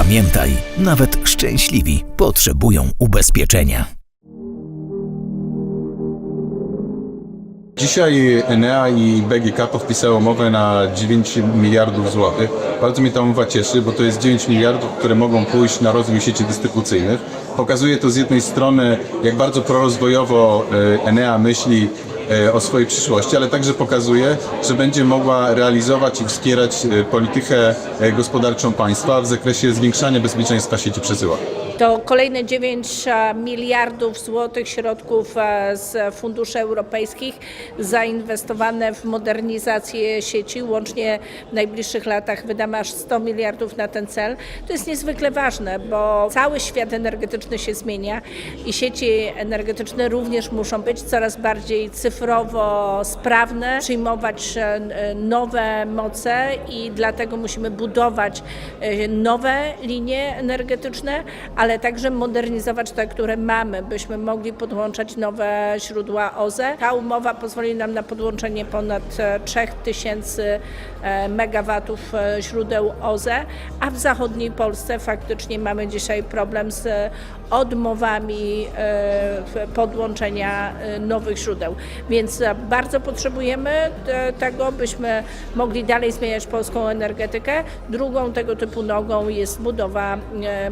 Pamiętaj, nawet szczęśliwi potrzebują ubezpieczenia. Dzisiaj Enea i BGK podpisały umowę na 9 miliardów złotych. Bardzo mnie ta umowa cieszy, bo to jest 9 miliardów, które mogą pójść na rozwój sieci dystrybucyjnych. Pokazuje to z jednej strony, jak bardzo prorozwojowo e, Enea myśli o swojej przyszłości, ale także pokazuje, że będzie mogła realizować i wspierać e, politykę e, gospodarczą państwa w zakresie zwiększania bezpieczeństwa sieci przesyłowych. To kolejne 9 e, miliardów złotych środków e, z funduszy europejskich zainwestowane w modernizację sieci. Łącznie w najbliższych latach wydamy aż 100 miliardów na ten cel. To jest niezwykle ważne, bo cały świat energetyczny się zmienia i sieci energetyczne również muszą być coraz bardziej cyfrowo sprawne, przyjmować e, nowe moce i dlatego musimy budować nowe linie energetyczne, ale także modernizować te, które mamy, byśmy mogli podłączać nowe źródła OZE. Ta umowa pozwoli nam na podłączenie ponad e, 3000 e, megawatów e, źródeł OZE, a w zachodniej Polsce faktycznie mamy dzisiaj problem z odmowami e, podłączenia e, nowych źródeł. Więc e, bardzo potrzebujemy e, tego, byśmy mogli dalej zmieniać polską energetykę. Drugą tego typu nogą jest budowa e,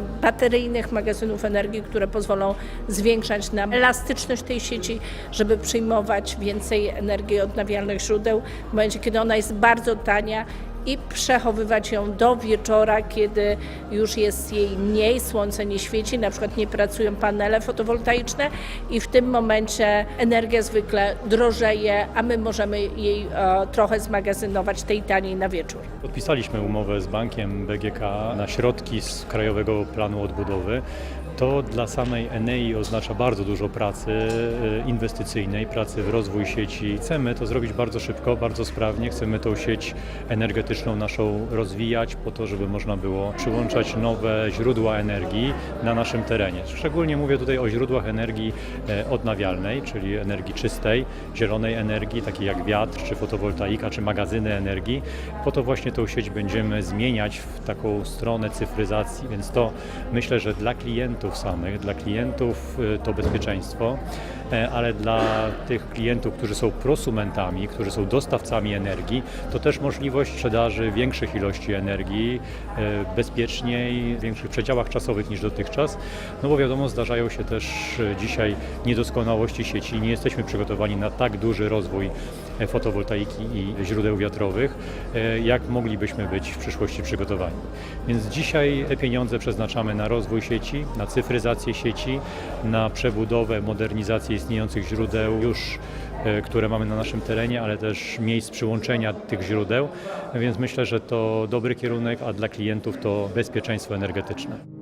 magazynów energii, które pozwolą zwiększać nam elastyczność tej sieci, żeby przyjmować więcej energii odnawialnych źródeł w momencie, kiedy ona jest bardzo tania i przechowywać ją do wieczora, kiedy już jest jej mniej, słońce nie świeci, na przykład nie pracują panele fotowoltaiczne i w tym momencie energia zwykle drożeje, a my możemy jej e, trochę zmagazynować tej taniej na wieczór. Podpisaliśmy umowę z bankiem BGK na środki z Krajowego Planu Odbudowy. To dla samej Enei oznacza bardzo dużo pracy e, inwestycyjnej, pracy w rozwój sieci. Chcemy to zrobić bardzo szybko, bardzo sprawnie. Chcemy tą sieć energetyczną naszą rozwijać po to, żeby można było przyłączać nowe źródła energii na naszym terenie. Szczególnie mówię tutaj o źródłach energii e, odnawialnej, czyli energii czystej, zielonej energii, takiej jak wiatr, czy fotowoltaika, czy magazyny energii. Po to właśnie tą sieć będziemy zmieniać w taką stronę cyfryzacji, więc to myślę, że dla klientów samych, dla klientów y, to bezpieczeństwo, e, ale dla tych klientów, którzy są prosumentami, którzy są dostawcami energii, to też możliwość sprzedaży większych ilości energii e, bezpieczniej, w większych przedziałach czasowych niż dotychczas. No bo wiadomo, zdarzają się też e, dzisiaj niedoskonałości sieci. Nie jesteśmy przygotowani na tak duży rozwój fotowoltaiki i źródeł wiatrowych, e, jak moglibyśmy być w przyszłości przygotowani. Więc dzisiaj te pieniądze przeznaczamy na rozwój sieci, na cyfryzację sieci, na przebudowę, modernizację istniejących źródeł już e, które mamy na naszym terenie, ale też miejsc przyłączenia tych źródeł, więc myślę, że to dobry kierunek, a dla klientów to bezpieczeństwo energetyczne.